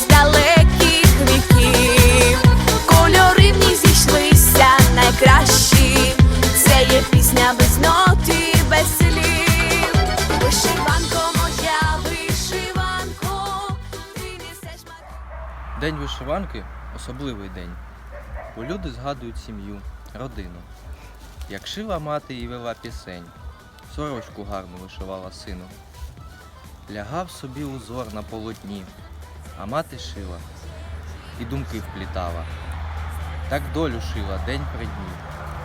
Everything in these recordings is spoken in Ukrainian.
з далеких. Кольори в ній зійшлися найкращі. Це є пісня без ноти, без слів. Вишиванко, моя вишиванко, День вишиванки особливий день, бо люди згадують сім'ю, родину. Як шила мати і вела пісень, сорочку гарну вишивала сину. Лягав собі узор на полотні, а мати шила і думки вплітала. Так долю шила день при дні,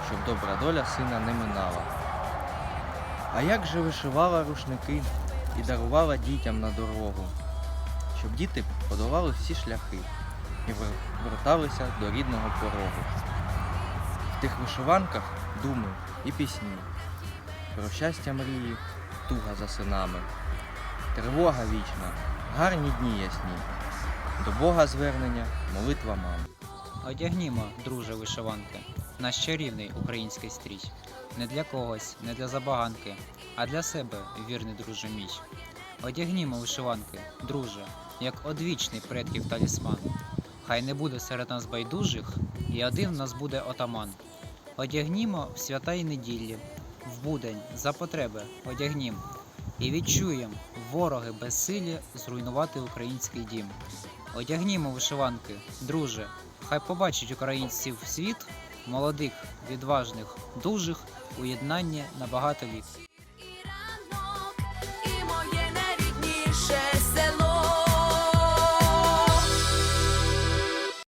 щоб добра доля сина не минала. А як же вишивала рушники і дарувала дітям на дорогу, щоб діти подолали всі шляхи і верталися до рідного порогу. В тих вишиванках думи і пісні, про щастя мрії, туга за синами, тривога вічна, гарні дні ясні, до Бога звернення, молитва мам. Одягнімо, друже вишиванки, наш чарівний український стрій. Не для когось, не для забаганки, а для себе, вірний друже мій. Одягнімо вишиванки, друже, як одвічний предків талісман. Хай не буде серед нас байдужих, і один в нас буде отаман. Одягнімо в свята й неділі, в будень, за потреби, одягнім. І відчуєм вороги безсилі зруйнувати український дім. Одягнімо вишиванки, друже, хай побачить українців світ, молодих, відважних, дужих, уєднання на багато літ.